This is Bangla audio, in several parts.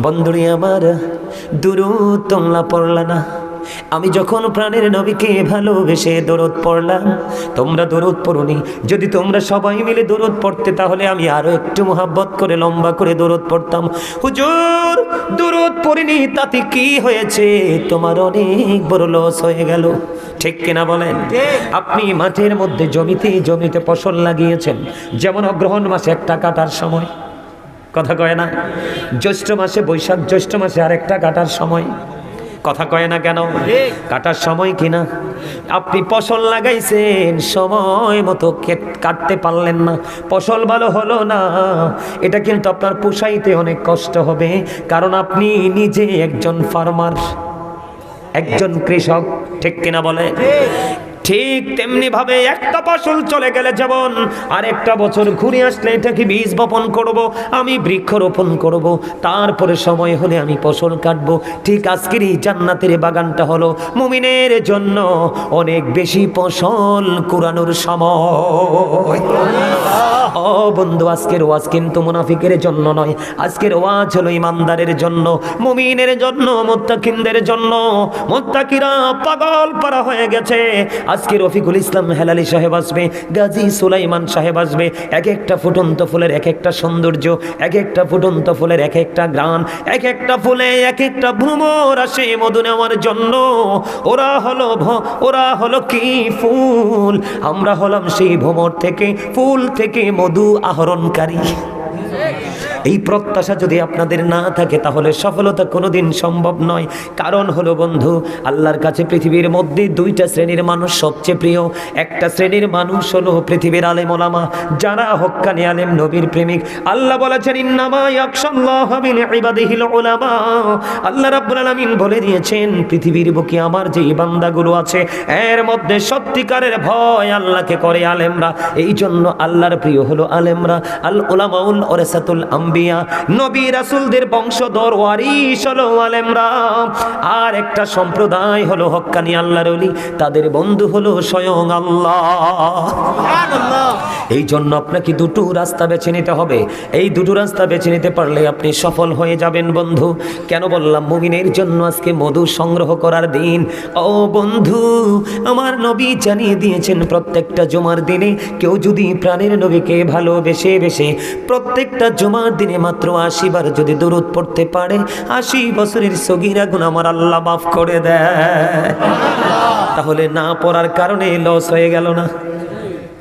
বন্ধুরি আমার, দুরুদ তোমরা পড়লা না। আমি যখন প্রাণের নবীকে ভালোবেসে দরদ পড়লাম, তোমরা দরদ পড়নি। যদি তোমরা সবাই মিলে দরদ পড়তে, তাহলে আমি আরও একটু মোহাব্বত করে, লম্বা করে দরদ পড়তাম। হুজুর, দরদ পড়িনি, তাতে কি হয়েছে? তোমার অনেক বড় লস হয়ে গেল। ঠিক কিনা বলেন? আপনি মাঠের মধ্যে জমিতে জমিতে ফসল লাগিয়েছেন। যেমন অগ্রহণ মাসে একটা কাটার সময়। কথা কয় না? জ্যৈষ্ঠ মাসে বৈশাখ, জ্যৈষ্ঠ মাসে আরেকটা কাটার সময়। কথা কয় না কেন? কাটার সময় কিনা? আপনি ফসল লাগাইছেন, সময় মতো কেট- কাটতে পারলেন না। ফসল ভালো হলো না। এটা কিন্তু আপনার পোষাইতে অনেক কষ্ট হবে, কারণ আপনি নিজে একজন ফার্মার একজন কৃষক, ঠিক কিনা বলে? ঠিক তেমনি ভাবে একটা ফসল চলে গেলে যেমন আরেকটা বছর ঘুরে আসলে এটাকে বীজ বপন করব, আমি বৃক্ষরোপণ করব, তারপরে সময় হলে আমি ফসল কাটবো। ঠিক আজকের এই জান্নাতের বাগানটা হলো মুমিনের জন্য অনেক বেশি ফসল কুরানোর সময়। ও বন্ধু, আজকের ওয়াজ কিন্তু মুনাফিকের জন্য নয়, আজকের ওয়াজ হলো ইমানদারের জন্য, মুমিনের জন্য, মুত্তাকিনদের জন্য। মোত্তাকিরা পাগল পারা হয়ে গেছে আজকে রফিকুল ইসলাম হেলালি সাহেব আসবে, গাজী সুলাইমান সাহেব আসবে। এক একটা ফুটন্ত ফুলের এক একটা সৌন্দর্য, এক একটা ফুটন্ত ফুলের এক একটা গ্রান, এক একটা ফুলে এক একটা ভ্রমর আসে মধু নেওয়ার জন্য। ওরা হলো ওরা হলো কি ফুল? আমরা হলাম সেই ভ্রমর থেকে, ফুল থেকে মধু আহরণকারী। এই প্রত্যাশা যদি আপনাদের না থাকে, তাহলে সফলতা কোনোদিন সম্ভব নয়। কারণ হলো বন্ধু, আল্লাহর কাছে পৃথিবীর মধ্যে দুইটা শ্রেণির মানুষ সবচেয়ে প্রিয়। একটা শ্রেণির মানুষ হলো পৃথিবীর আলেম ওলামা, যারা হক্কানি আলেম, নবীর প্রেমিক। আল্লাহ বলেছেন আল্লাহ রাব্বুল আলামিন বলে দিয়েছেন, পৃথিবীর বুকে আমার যে বান্দাগুলো আছে, এর মধ্যে সত্যিকারের ভয় আল্লাহকে করে আলেমরা। এই জন্য আল্লাহর প্রিয় হলো আলেমরা। আল উলামাউল ওরাসাতুল আম্বিয়া নবী রাসূলদের বংশধর ওয়ারিস হলো আলেমরা। আর একটা সম্প্রদায় হলো হক্কানি আল্লাহর তাদের বন্ধু হলো স্বয়ং আল্লাহ। এই জন্য আপনাকে দুটো রাস্তা বেছে নিতে হবে। এই দুটো রাস্তা বেছে নিতে পারলে আপনি সফল হয়ে যাবেন বন্ধু। কেন বললাম মুমিনের জন্য আজকে মধু সংগ্রহ করার দিন। ও বন্ধু আমার নবী জানিয়ে দিয়েছেন প্রত্যেকটা জমার দিনে কেউ যদি প্রাণের নবীকে ভালোবেসে বেশে প্রত্যেকটা জমার দিনে মাত্র আশি বার যদি দূরত পড়তে পারে, আশি বছরের সগিরা গুণ আমার আল্লাহ মাফ করে দেয়। তাহলে না পড়ার কারণে লস হয়ে গেল না।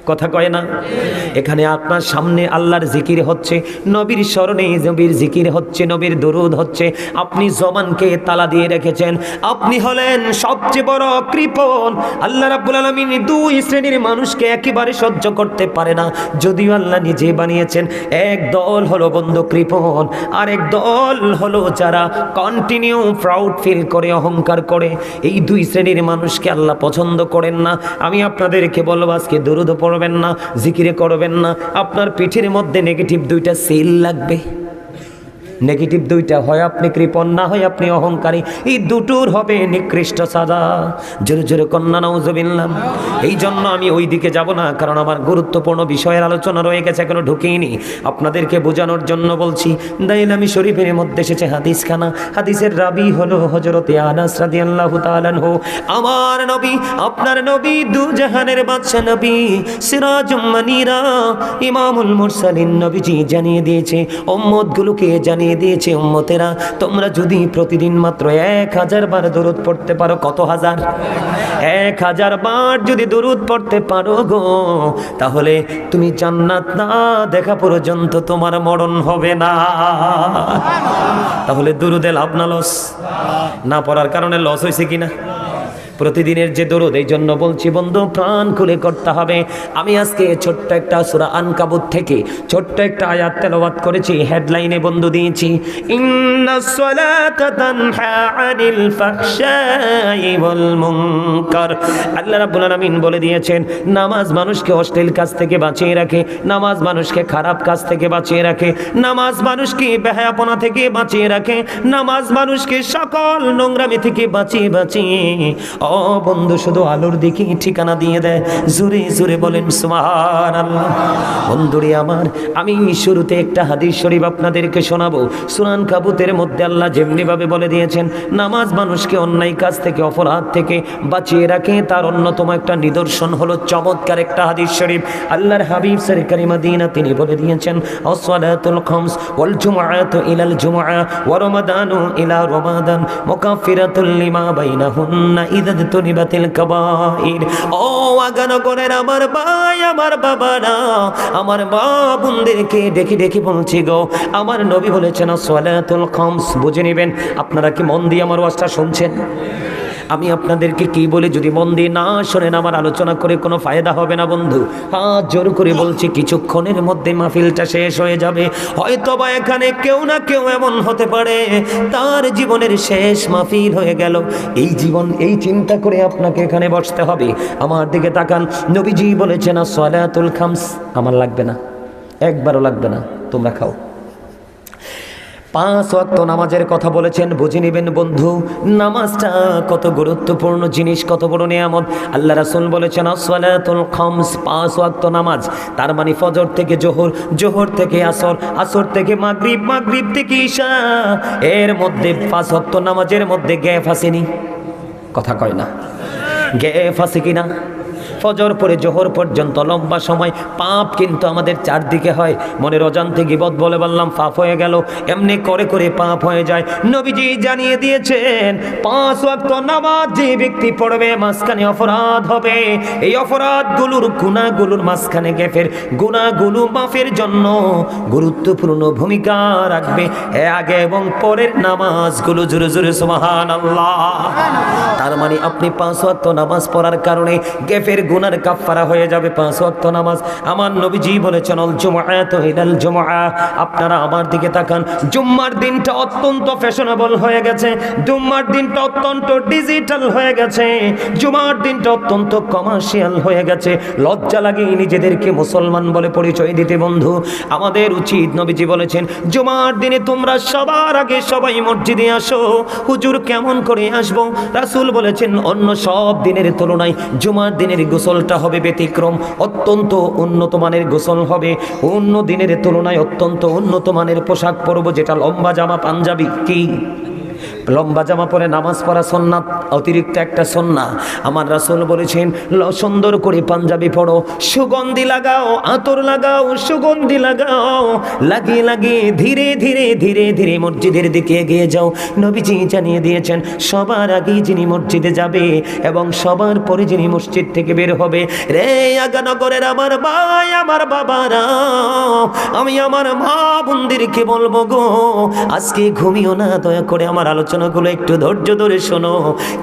কথা কয় না? এখানে আপনার সামনে আল্লাহর জিকির হচ্ছে, নবীর স্মরণে নবীর জিকির হচ্ছে, নবীর দরুদ হচ্ছে। আপনি জবানকে তালা দিয়ে রেখেছেন। আপনি হলেন সবচেয়ে বড় কৃপণ। আল্লাহ রাব্বুল আলামিন দুই শ্রেণির মানুষকে একেবারে সহ্য করতে পারে না। যদিও আল্লাহ নিজে বানিয়েছেন, এক দল হলো বন্ধু কৃপণ আর এক দল হলো যারা কন্টিনিউ প্রাউড ফিল করে, অহংকার করে। এই দুই শ্রেণির মানুষকে আল্লাহ পছন্দ করেন না। আমি আপনাদেরকে বলব, আজকে দরুদ পড়বেন না জিকিরে করবেন না আপনার পিঠের মধ্যে নেগেটিভ দুইটা সেল লাগবে। নেগেটিভ দুইটা হয়, আপনি কৃপণ না হয়, আপনি অহংকারী। এই দুটোর হবে নিকৃষ্ট সাজা। জোরে জোরে কন্যা নাউজবিল্লাম এই জন্য আমি ওই দিকে যাব না, কারণ আমার গুরুত্বপূর্ণ বিষয়ের আলোচনা রয়ে গেছে, এখনও ঢুকিনি। আপনাদেরকে বোঝানোর জন্য বলছি দাইল আমি শরীফের মধ্যে এসেছে হাদিস খানা হাদিসের রাবি হলো হজরতে আনাস রাদিয়াল্লাহু তাআলা আনহু। আমার নবী, আপনার নবী দু জাহানের বাদশা নবী, সিরাজুম মানিরা, ইমামুল মুরসালিন নবীজি জানিয়ে দিয়েছে, উম্মতগুলোকে জানিয়ে দিয়েছে উম্মতেরা। তোমরা যদি প্রতিদিন মাত্র এক হাজার বার দরুদ পড়তে পারো, কত হাজার? এক হাজার বার যদি দরুদ পড়তে পারো গো, তাহলে তুমি জান্নাত না দেখা পর্যন্ত তোমার মরণ হবে না। তাহলে দুরুদে লাভ না লস না পড়ার কারণে লস হয়েছে কিনা? প্রতিদিনের যে দরদ, এই জন্য বলছি, বন্ধু, প্রাণ খুলে করতে হবে। আমি আজকে ছোট্ট একটা সুরা আনকাবুত থেকে ছোট্ট একটা আয়াত তেলাওয়াত করেছি, হেডলাইনে বন্ধু দিয়েছি আল্লাহ রাব্বুল আলামিন বলে দিয়েছেন, নামাজ মানুষকে অশ্লীল কাজ থেকে বাঁচিয়ে রাখে, নামাজ মানুষকে খারাপ কাজ থেকে বাঁচিয়ে রাখে, নামাজ মানুষকে বেহায়াপনা থেকে বাঁচিয়ে রাখে, নামাজ মানুষকে সকল নোংরামি থেকে বাঁচিয়ে বাঁচিয়ে ও বন্ধু, শুধু আলোর দিকে ঠিকানা দিয়ে দেয় জোরে জোরে বলেন সুমার আল্লাহ বন্ধুরে আমার, আমি শুরুতে একটা হাদিস শরীফ আপনাদেরকে শোনাবো। সুনান কাবুতের মধ্যে আল্লাহ যেমনিভাবে বলে দিয়েছেন, নামাজ মানুষকে অন্যায় কাজ থেকে, অপরাধ থেকে বাঁচিয়ে রাখে। তার অন্যতম একটা নিদর্শন হলো চমৎকার একটা হাদিস শরীফ। আল্লাহর হাবিব সরকারি মাদিনা তিনি বলে দিয়েছেন আসসালাতুল খামস ওয়াল জুমআতু ইলাল জুমআ ওয়া রমাদানু ইলা রমাদান মুকাফফিরাতুল লিমা বাইনাহুন্না ইদা তুনিবাতিল কাবাইর। ও আগানগরের আমার ভাই, আমার বাবারা, আমার মা বোনদেরকে দেখি দেখি বলছি গো, আমার নবী বলেছেন আসসালাতুল খামস, বুঝে নেবেন, আপনারা কি মন দিয়ে আমার ওয়াজটা শুনছেন? আমি আপনাদেরকে কি বলে, যদি মন দিয়ে না শোনেন, আমার আলোচনা করে কোনো ফায়দা হবে না বন্ধু। হাত জোর করে বলছি, কিছুক্ষণের মধ্যে মাহফিলটা শেষ হয়ে যাবে। হয়তো বা এখানে কেউ না কেউ এমন হতে পারে। তার জীবনের শেষ মাহফিল হয়ে গেল। এই জীবন, এই চিন্তা করে আপনাকে এখানে বসতে হবে। আমার দিকে তাকান। নবীজি বলেছেন সলাতুল খামস। আমার লাগবে না। একবারও লাগবে না। তোমরা খাও। পাঁচ ওয়াক্ত নামাজের কথা বলেছেন, বুঝে নেবেন বন্ধু, নামাজটা কত গুরুত্বপূর্ণ জিনিস, কত বড় নিয়ামত। আল্লাহ রাসুল বলেছেন, আসওয়ালাতুল খামস, পাঁচ ওয়াক্ত নামাজ। তার মানে ফজর থেকে জোহর জোহর থেকে আসর আসর থেকে মাগরিব মাগরিব থেকে ঈশা। এর মধ্যে পাঁচ ওয়াক্ত নামাজের মধ্যে গ্যাপ আসেনি। কথা কয় না। গ্যাপ আছে কিনা? ফজর পরে জোহর পর্যন্ত লম্বা সময়, পাপ কিন্তু আমাদের চারদিকে হয়। মনের অজান্তে গিবত বলে বললাম, পাপ হয়ে গেল। এমনি করে করে পাপ হয়ে যায়। নবীজি জানিয়ে দিয়েছেন, পাঁচ ওয়াক্ত নামাজ যে ব্যক্তি পড়বে, মাঝখানে অপরাধ হবে। এই অপরাধগুলোর গুণাগুলোর মাঝখানে গেফের, গুণাগুলো মাফের জন্য গুরুত্বপূর্ণ ভূমিকা রাখবে। আগে এবং পরের নামাজগুলো জোরে জোরে সুবহান আল্লাহ তার মানে আপনি পাঁচ ওয়াক্ত নামাজ পড়ার কারণে গেফের গুনার কাফফারা হয়ে যাবে পাঁচ ওয়াক্ত নামাজ। আমার নবীজি বলেছেন অল জুমআত ইলাল জুমআ। আপনারা আমার দিকে তাকান। জুম্মার দিনটা অত্যন্ত ফ্যাশনেবল হয়ে গেছে। জুম্মার দিনটা অত্যন্ত ডিজিটাল হয়ে গেছে। জুমার দিনটা অত্যন্ত কমার্শিয়াল হয়ে গেছে। লজ্জা লাগে নিজেদেরকে মুসলমান বলে পরিচয় দিতে বন্ধু, আমাদের উচিত, নবীজি বলেছেন, জুমার দিনে তোমরা সবার আগে সবাই মসজিদে আসো। হুজুর কেমন করে আসব? রাসূল বলেছেন, অন্য সব দিনের তুলনায় জুমার দিনের গোসলটা হবে ব্যতিক্রম, অত্যন্ত উন্নত মানের গোসল হবে। অন্য দিনের তুলনায় অত্যন্ত উন্নত মানের পোশাক পরব, যেটা লম্বা জামা, পাঞ্জাবি, কি। লম্বা জামা পরে নামাজ পড়া সন্ন্যাত, অতিরিক্ত একটা সন্না। আমার রাসূল বলেছেন সুন্দর করে পাঞ্জাবি পড়ো, সুগন্ধি লাগাও, আতর লাগাও, সুগন্ধি লাগাও। লাগিয়ে লাগিয়ে, ধীরে ধীরে ধীরে ধীরে মসজিদের দিকে এগিয়ে যাও। নবীজি জানিয়ে দিয়েছেন, সবার আগে যিনি মসজিদে যাবে এবং সবার পরে যিনি মসজিদ থেকে বের হবে, রে আগানগরের আমার ভাই, আমার বাবারা, আমি আমার মা বোনদেরকে বলব গো, আজকে ঘুমিও না, দয়া করে আমার আলোচনাগুলো একটু ধৈর্য ধরে শোনো।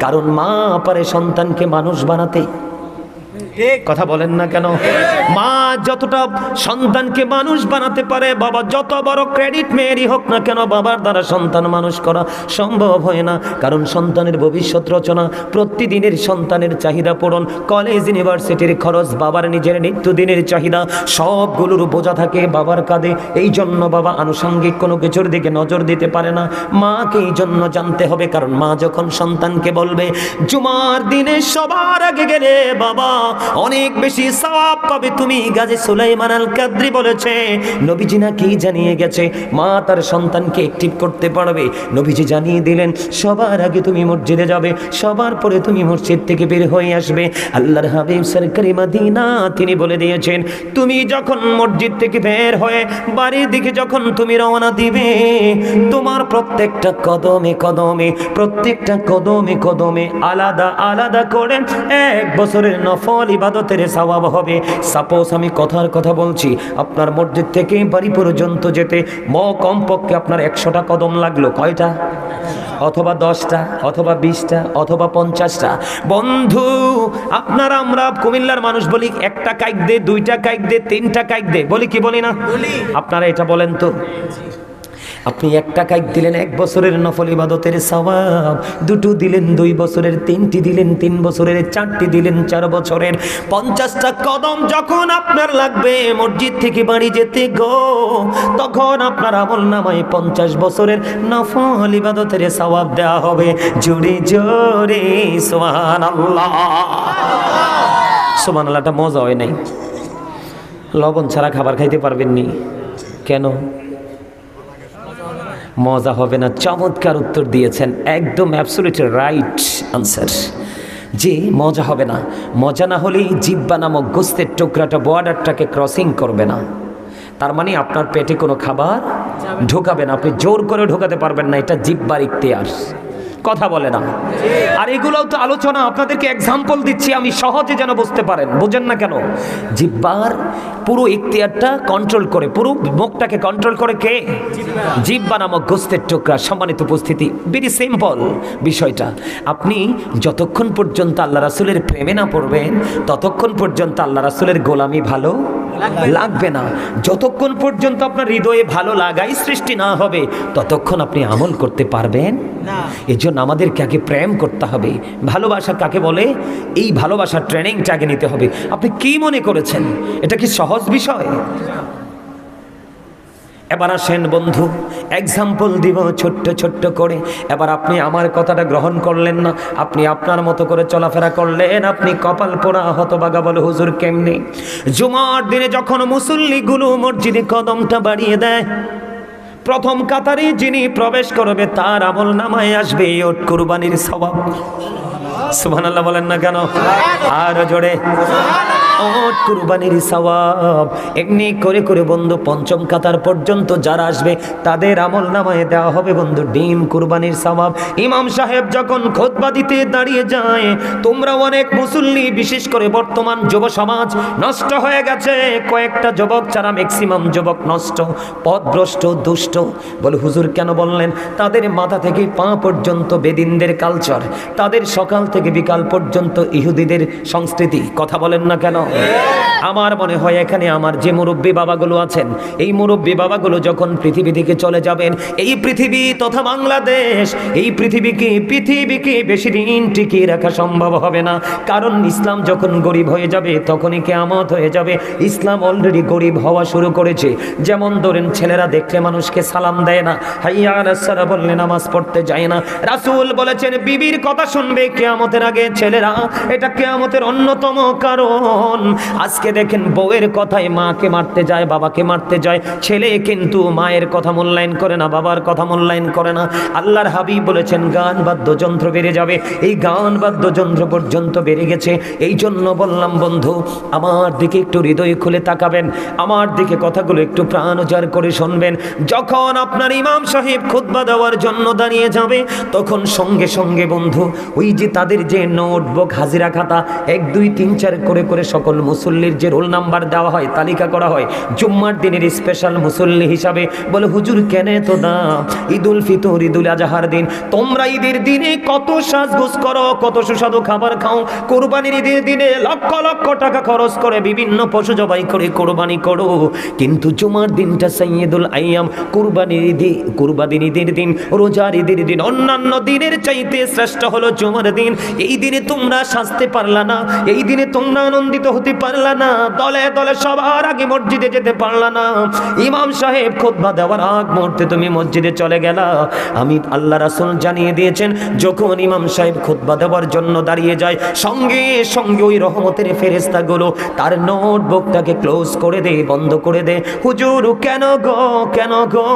কারণ মা পারে সন্তানকে মানুষ বানাতে কথা বলেন না কেন? মা যতটা সন্তানকে মানুষ বানাতে পারে, বাবা যত বড় ক্রেডিট মেয়েরই হোক না কেন, বাবার দ্বারা সন্তান মানুষ করা সম্ভব হয় না। কারণ সন্তানের ভবিষ্যৎ রচনা, প্রতিদিনের সন্তানের চাহিদা পূরণ কলেজ ইউনিভার্সিটির খরচ, বাবার নিজের নিত্যদিনের চাহিদা, সবগুলোর বোঝা থাকে, বাবার কাঁধে। এই জন্য বাবা আনুষঙ্গিক কোনো কিছুর দিকে নজর দিতে পারে না। মাকে এই জন্য জানতে হবে, কারণ মা যখন সন্তানকে বলবে, জুমার দিনে সবার আগে গেলে বাবা অনেক বেশি সওয়াব পাবে তুমি। গাজী সুলাইমান আল কাদ্রি বলেছে, নবীজি নাকি জানিয়ে গেছে, মা তার সন্তানকে অ্যাক্টিভ করতে পারবে। নবীজি জানিয়ে দিলেন, সবার আগে তুমি মসজিদে যাবে, সবার পরে তুমি মসজিদ থেকে বের হয়ে আসবে। আল্লাহর হাবিব সরকারি মাদিনা, তিনি বলে দিয়েছেন, তুমি যখন মসজিদ থেকে বের হয়ে বাড়ির দিকে যখন তুমি রওনা দিবে, তোমার প্রত্যেকটা কদমে কদমে, প্রত্যেকটা কদমে কদমে আলাদা আলাদা করে এক বছরের নফল ইবাদতের সওয়াব হবে। সাপোজ আমি কথার কথা বলছি আপনার মসজিদ থেকে বাড়ি পর্যন্ত যেতে ম কমপক্ষে আপনার একশোটা কদম লাগল। কয়টা? অথবা দশটা অথবা বিশটা অথবা পঞ্চাশটা। বন্ধু আপনারা আমরা কুমিল্লার মানুষ বলি একটা কাইক দে দুইটা কাইক দে তিনটা কাইক দে। বলি কি বলি না? আপনারা এটা বলেন তো। আপনি এক টাকায় দিলেন, এক বছরের নফল ইবাদতের সওয়াব। দুটো দিলেন, দুই বছরের, তিনটি দিলেন, তিন বছরের, চারটি দিলেন, চার বছরের। পঞ্চাশটা কদম যখন আপনার লাগবে, মসজিদ থেকে বাড়ি যেতে গো, তখন আপনার আমল নামায় পঞ্চাশ বছরের নফল ইবাদতের সওয়াব দেওয়া হবে। জোরে জোরে সোহান আল্লাহ সোমান আল্লাহটা মজা হয় নাই। লবণ ছাড়া খাবার খাইতে পারবেননি। কেন? মজা হবে না, চমৎকার উত্তর দিয়েছেন, একদম অ্যাবসোলিউট রাইট আনসার যে মজা হবে না, মজা না হলেই জিব্বা নামক গোস্তের টুকরাটা বর্ডারটাকে ক্রসিং করবে না। তার মানে আপনার পেটে কোনো খাবার ঢোকাবে না, আপনি জোর করে ঢোকাতে পারবেন না, এটা জিব্বার ইখতিয়ার। কথা বলে না। আর এগুলোও তো আলোচনা, আপনাদেরকে এক্সাম্পল দিচ্ছি, আমি সহজে যেন বুঝতে পারেন। বুঝেন না কেন? জিব্বার পুরো ইখতিয়ারটা কন্ট্রোল করে, পুরো মুখটাকে কন্ট্রোল করে কে? জিব্বা নামক গোস্তের টুকরা, সম্মানিত উপস্থিতি। ভেরি সিম্পল বিষয়টা। আপনি যতক্ষণ পর্যন্ত আল্লাহ রাসুলের প্রেমে না পড়বেন, ততক্ষণ পর্যন্ত আল্লাহ রাসুলের গোলামি ভালো লাগবে না। যতক্ষণ পর্যন্ত আপনার হৃদয়ে ভালো লাগাই সৃষ্টি না হবে ততক্ষণ আপনি আমল করতে পারবেন। এজন্য জন্য আমাদেরকে আগে প্রেম করতে হবে। ভালোবাসা কাকে বলে? এই ভালোবাসার ট্রেনিংটা আগে নিতে হবে। আপনি কি মনে করেছেন? এটা কি সহজ বিষয়? এবার আসেন বন্ধু এক্সাম্পল দিব ছোট্ট ছোট্ট করে। এবার আপনি আমার কথাটা গ্রহণ করলেন না, আপনি আপনার মতো করে চলাফেরা করলেন, আপনি কপাল পোড়া হতবাগা বলে হুজুর কেমনি? জুমার দিনে যখন মুসল্লিগুলো মসজিদে কদমটা বাড়িয়ে দেয়, প্রথম কাতারে যিনি প্রবেশ করবে, তার আমল নামায় আসবে ওট কুরবানির স্বভাব। সুবহানাল্লাহ বলেন না কেন? আর জোরে। ওট কুরবানির সওয়াব। এমনি করে করে বন্ধু, পঞ্চম কাতার পর্যন্ত যারা আসবে, তাদের আমল নামায় দেওয়া হবে বন্ধু, ডিম, কুরবানির সওয়াব। ইমাম সাহেব যখন খোদবা দিতে দাঁড়িয়ে যায়, তোমরা অনেক মুসল্লি, বিশেষ করে বর্তমান যুব সমাজ, নষ্ট হয়ে গেছে। কয়েকটা যুবক ছাড়া ম্যাক্সিমাম যুবক নষ্ট পথভ্রষ্ট দুষ্ট। বলে, হুজুর, কেন বললেন? তাদের মাথা থেকে পা পর্যন্ত বেদিনদের কালচার তাদের সকাল থেকে বিকাল পর্যন্ত ইহুদিদের সংস্কৃতি। কথা বলেন না কেন? আমার মনে হয় এখানে আমার যে মুরব্বী বাবাগুলো আছেন, এই মুরব্বী বাবাগুলো যখন পৃথিবী থেকে চলে যাবেন, এই পৃথিবী তথা বাংলাদেশ, এই পৃথিবীকে পৃথিবীকে বেশি দিন টিকিয়ে রাখা সম্ভব হবে না? কারণ ইসলাম যখন গরিব হয়ে যাবে, তখনই কেয়ামত হয়ে যাবে। ইসলাম অলরেডি গরিব হওয়া শুরু করেছে। যেমন ধরেন ছেলেরা দেখলে মানুষকে সালাম দেয় না, হাইয়া বললে নামাজ পড়তে যায় না। রাসূল বলেছেন, বিবির কথা শুনবে কেয়ামতের আগে ছেলেরা, এটা কেয়ামতের অন্যতম কারণ। আজকে দেখেন বউয়ের কথায় মাকে মারতে যায়, বাবাকে মারতে যায়। ছেলে কিন্তু মায়ের কথা মূল্যায়ন করে না, বাবার কথা মূল্যায়ন করে না। আল্লাহর হাবিব বলেছেন, গান বাদ্যযন্ত্র বেড়ে যাবে। এই গান বাদ্যযন্ত্র পর্যন্ত বেড়ে গেছে। এই জন্য বললাম, বন্ধু, আমার দিকে একটু হৃদয় খুলে তাকাবেন। আমার দিকে কথাগুলো একটু প্রাণ উজাড় করে শুনবেন। যখন আপনার ইমাম সাহেব খুতবা দেওয়ার জন্য দাঁড়িয়ে যাবে, তখন সঙ্গে সঙ্গে বন্ধু, ওই যে তাদের যে নোটবুক, হাজিরা খাতা, এক, দুই, তিন, চার, করে করে সকল মুসল্লির যে রোল নাম্বার দেওয়া হয়, তালিকা করা হয়, জুম্মার দিনের স্পেশাল মুসল্লি হিসাবে বলে, হুজুর, কেন তো দাম? ঈদুল ফিতর, ঈদুল আজহার দিন। তোমরা ঈদের দিনে কত সাজগোজ করো, কত সুস্বাদু খাবার খাও। কোরবানির ঈদের দিনে লক্ষ লক্ষ টাকা খরচ করে বিভিন্ন পশু জবাই করে কোরবানি করো। কিন্তু জুমার দিনটা সৈয়দুল আইয়াম কোরবানির ঈদে, কোরবানির ঈদের দিন, রোজার ঈদের দিন, অন্যান্য দিনের চাইতে শ্রেষ্ঠ হলো জুমার দিন। এই দিনে তোমরা সাজতে পারলা না, এই দিনে তোমরা আনন্দিত হতে পারলা না, দলে দলে সবার আগে মসজিদে যেতে পারলা না। ইমাম সাহেব খোদবা দেওয়ার আগ মুহূর্তে তুমি মসজিদে চলে গেলা। আমি আল্লাহ রাসুল জানিয়ে দিয়েছেন, যখন ইমাম সাহেব খোদবা দেওয়ার জন্য দাঁড়িয়ে যায়, সঙ্গে সঙ্গে ওই রহমতের ফেরেস্তাগুলো তার নোটবুকটাকে ক্লোজ করে দে, বন্ধ করে দে। হুজুর, কেন গো কেন গো?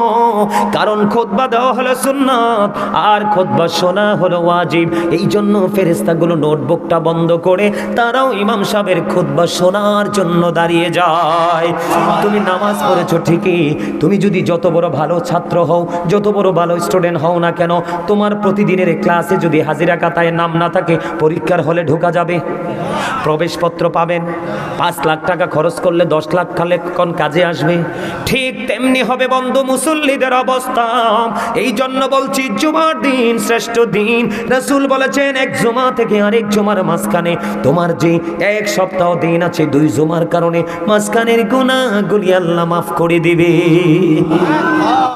কারণ খোদবা দেওয়া হলো সুন্নাত, আর খোদবা শোনা হলো ওয়াজিব। এই জন্য ফেরেস্তাগুলো নোটবুকটা বন্ধ করে তারাও ইমাম সাহেবের খুতবা শোনার জন্য দাঁড়িয়ে যায়। তুমি নামাজ পড়েছো ঠিকই। তুমি যদি যত বড় ভালো ছাত্র হও, যত বড় ভালো স্টুডেন্ট হও না কেন, তোমার প্রতিদিনের ক্লাসে যদি হাজিরা কাতায় নাম না থাকে, পরীক্ষার হলে ঢোকা যাবে। প্রবেশপত্র পাবেন। পাঁচ লাখ টাকা খরচ করলে দশ লাখ কোন কাজে আসবে। ঠিক তেমনি হবে বন্ধু মুসল্লিদের অবস্থা। এই জন্য বলছি, জুমার দিন শ্রেষ্ঠ দিন। রসুল বলেছেন, এক জুমা থেকে আরেক জুমার মাঝখানে তোমার যে এক সপ্তাহ দিন আছে, দুই জুমার কারণে মাঝখানের গুণাগুলি আল্লাহ মাফ করে দিবে।